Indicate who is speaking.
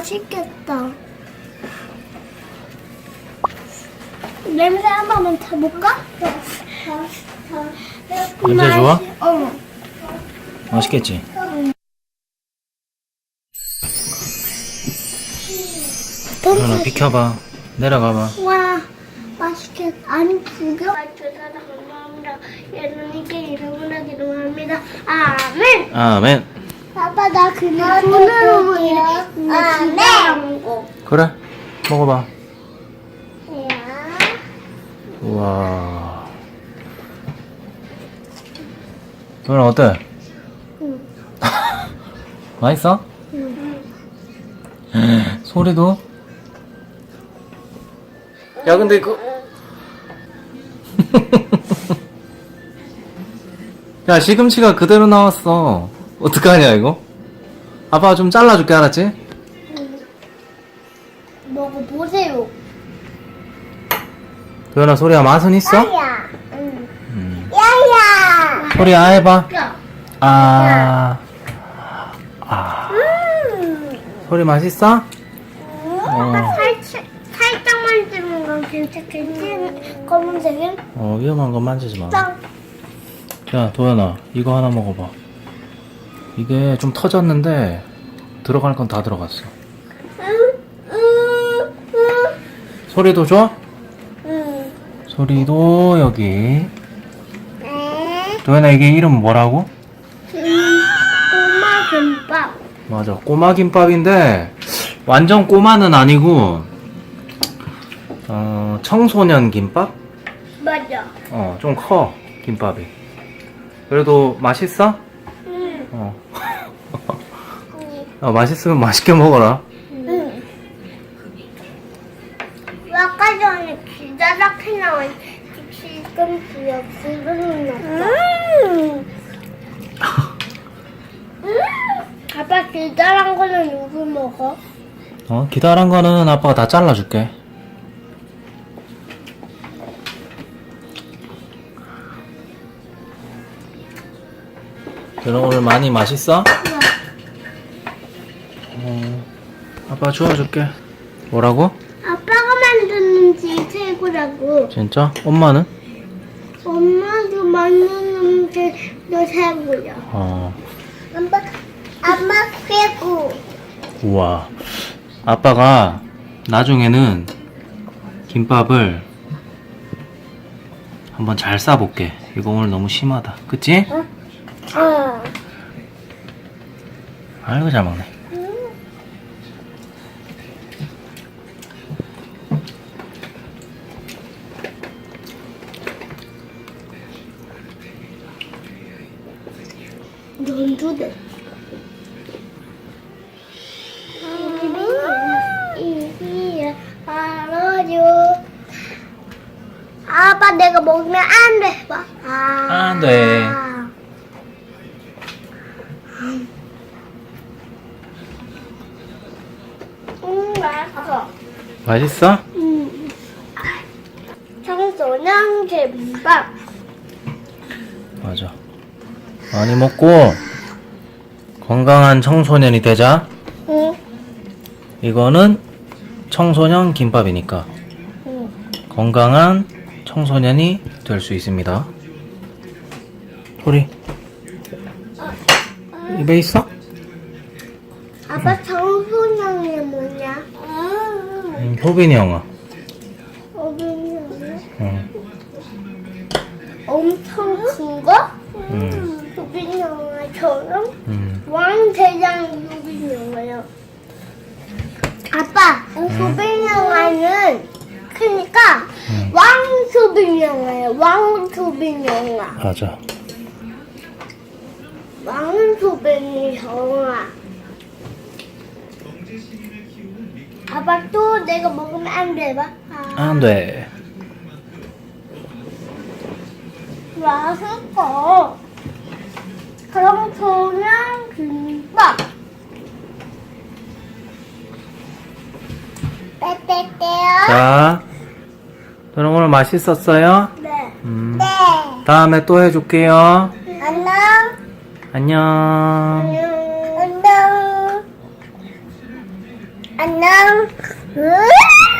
Speaker 1: 맛있겠다. 냄새 한 번만 타볼까?
Speaker 2: 냄새 좋아?
Speaker 1: 어.
Speaker 2: 맛있겠지? 하나 비켜봐. 내려가봐.
Speaker 1: 와, 맛있겠다. 아니, 구경. 주셔서 감사합니다. 예수님께 이름으로 기도합니다. 아멘.
Speaker 2: 아멘.
Speaker 1: 나 그냥 손으로 이렇게 아멘.
Speaker 2: 그래. 먹어봐. 우와. 너는 어때?
Speaker 1: 응.
Speaker 2: 맛있어? 소리도? 야, 근데 이거. 야, 시금치가 그대로 나왔어. 어떡하냐, 이거? 아빠가 좀 잘라줄게, 알았지?
Speaker 1: 먹어보세요.
Speaker 2: 도연아, 소리야, 맛은 있어?
Speaker 1: 야야. 응.
Speaker 2: 음.
Speaker 1: 야야.
Speaker 2: 소리야, 해봐.
Speaker 1: 야.
Speaker 2: 아. 아.
Speaker 1: 음.
Speaker 2: 소리 맛있어?
Speaker 1: 어. 살짝, 살짝만 찍는 건 괜찮겠지? 검은색은?
Speaker 2: 어, 위험한 건 만지지 마.
Speaker 1: 짱.
Speaker 2: 야, 도연아, 이거 하나 먹어봐. 이게 좀 터졌는데, 들어갈 건 다 들어갔어. 소리도 줘?
Speaker 1: 응.
Speaker 2: 소리도 여기.
Speaker 1: 네.
Speaker 2: 도연아, 이게 이름 뭐라고?
Speaker 1: 꼬마 김밥.
Speaker 2: 맞아, 꼬마 김밥인데, 완전 꼬마는 아니고, 어, 청소년 김밥?
Speaker 1: 맞아.
Speaker 2: 어, 좀 커, 김밥이. 그래도 맛있어?
Speaker 1: 응.
Speaker 2: 어. 어, 맛있으면 맛있게 먹어라.
Speaker 1: 응. 아까 전에 기다랗게 나온 지금 그냥. 음. 음. 아빠 기다란 거는 누구 먹어?
Speaker 2: 어, 기다란 거는 아빠가 다 잘라줄게. 그럼 오늘 많이 맛있어? 어, 아빠 주워줄게. 뭐라고?
Speaker 1: 아빠가 만드는 지 최고라고.
Speaker 2: 진짜? 엄마는?
Speaker 1: 엄마도 만드는 게너 최고야.
Speaker 2: 어,
Speaker 1: 아빠, 엄마 최고.
Speaker 2: 우와. 아빠가 나중에는 김밥을 한번 잘 싸볼게. 이거 오늘 너무 심하다. 그치?
Speaker 1: 어.
Speaker 2: 아이고, 잘 먹네.
Speaker 1: 이기에 알아줘. 아빠 내가 먹으면 안 돼. 봐. 아.
Speaker 2: 안 돼.
Speaker 1: 음, 맛있어.
Speaker 2: 맛있어?
Speaker 1: 음. 청소년 김밥.
Speaker 2: 맞아. 많이 먹고 건강한 청소년이 되자.
Speaker 1: 응.
Speaker 2: 이거는 청소년 김밥이니까
Speaker 1: 응.
Speaker 2: 건강한 청소년이 될 수 있습니다. 소리. 입에 있어?
Speaker 1: 아빠 청소년이 뭐냐?
Speaker 2: 음, 효빈이 형아.
Speaker 1: 어린이
Speaker 2: 응.
Speaker 1: 엄청 큰 거?
Speaker 2: 음.
Speaker 1: 유빈 영화처럼
Speaker 2: 음.
Speaker 1: 왕대장 유빈 영화요. 아빠, 유빈 영화는 크니까
Speaker 2: 음.
Speaker 1: 왕수빈 영화예요. 왕수빈 영화.
Speaker 2: 맞아.
Speaker 1: 왕수빈 영화. 아빠 또 내가 먹으면 안 돼, 봐. 아,
Speaker 2: 안 돼.
Speaker 1: 맛있어. 그럼 그냥 김밥. 빼빼빼요.
Speaker 2: 자, 저는 오늘 맛있었어요?
Speaker 1: 네.
Speaker 2: 음.
Speaker 1: 네.
Speaker 2: 다음에 또 해줄게요.
Speaker 1: 안녕.
Speaker 2: 안녕.
Speaker 1: 안녕. 안녕.
Speaker 3: 안녕. 으아!